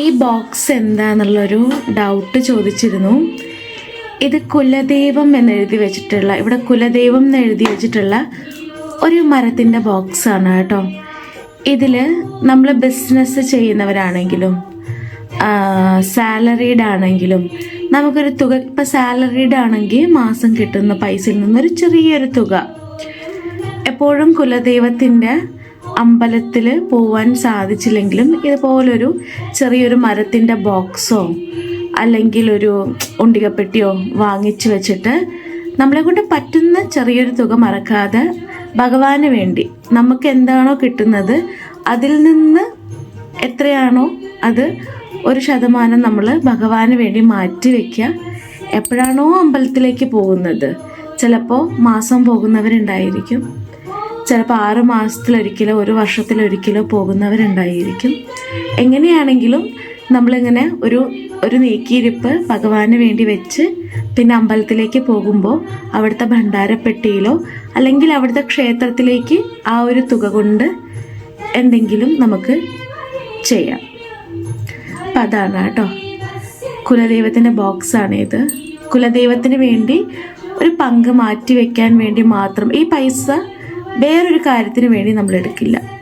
ഈ box എന്താന്നുള്ളൊരു doubt ചോദിച്ചിരുന്നു. ഇത് കുലദൈവം എന്നെഴുതി വെച്ചിട്ടുള്ള ഇവിടെ കുലദൈവം എന്നെഴുതി വെച്ചിട്ടുള്ള ഒരു മരത്തിന്റെ ബോക്സാണ് കേട്ടോ. ഇതിൽ നമ്മൾ ബിസിനസ് ചെയ്യുന്നവരാണെങ്കിലും സാലറീഡ് ആണെങ്കിലും നമുക്കൊരു തുക ഇപ്പം സാലറീഡ് ആണെങ്കിൽ മാസം കിട്ടുന്ന പൈസയിൽ നിന്നൊരു ചെറിയൊരു തുക. എപ്പോഴും കുലദൈവത്തിന്റെ അമ്പലത്തിൽ പോവാൻ സാധിച്ചില്ലെങ്കിലും ഇതുപോലൊരു ചെറിയൊരു മരത്തിന്റെ ബോക്സോ അല്ലെങ്കിൽ ഒരു ഉണ്ടികപ്പെട്ടിയോ വാങ്ങിച്ചു വെച്ചിട്ട് നമ്മളെ കൊണ്ട് പറ്റുന്ന ചെറിയൊരു തുക മറക്കാതെ ഭഗവാന് വേണ്ടി നമുക്ക് എന്താണോ കിട്ടുന്നത് അതിൽ നിന്ന് എത്രയാണോ അത് ഒരു ശതമാനം നമ്മൾ ഭഗവാന് വേണ്ടി മാറ്റി വയ്ക്കുക എപ്പോഴാണോ അമ്പലത്തിലേക്ക് പോകുന്നത്. ചിലപ്പോൾ മാസം പോകുന്നവരുണ്ടായിരിക്കും. ചിലപ്പോൾ ആറ് മാസത്തിലൊരിക്കലോ ഒരു വർഷത്തിലൊരിക്കലോ പോകുന്നവരുണ്ടായിരിക്കും. എങ്ങനെയാണെങ്കിലും നമ്മളിങ്ങനെ ഒരു ഒരു നീക്കിയിരിപ്പ് ഭഗവാന് വേണ്ടി വെച്ച് പിന്നെ അമ്പലത്തിലേക്ക് പോകുമ്പോൾ അവിടുത്തെ ഭണ്ഡാരപ്പെട്ടിയിലോ അല്ലെങ്കിൽ അവിടുത്തെ ക്ഷേത്രത്തിലേക്ക് ആ ഒരു തുക കൊണ്ട് എന്തെങ്കിലും നമുക്ക് ചെയ്യാം. അപ്പം അതാണ് കേട്ടോ. കുലദൈവത്തിന്റെ ബോക്സാണ് ഇത്. കുലദൈവത്തിന് വേണ്ടി ഒരു പങ്ക് മാറ്റി വെക്കാൻ വേണ്ടി മാത്രം ഈ പൈസ വേറൊരു കാര്യത്തിന് വേണ്ടി നമ്മൾ എടുക്കില്ല.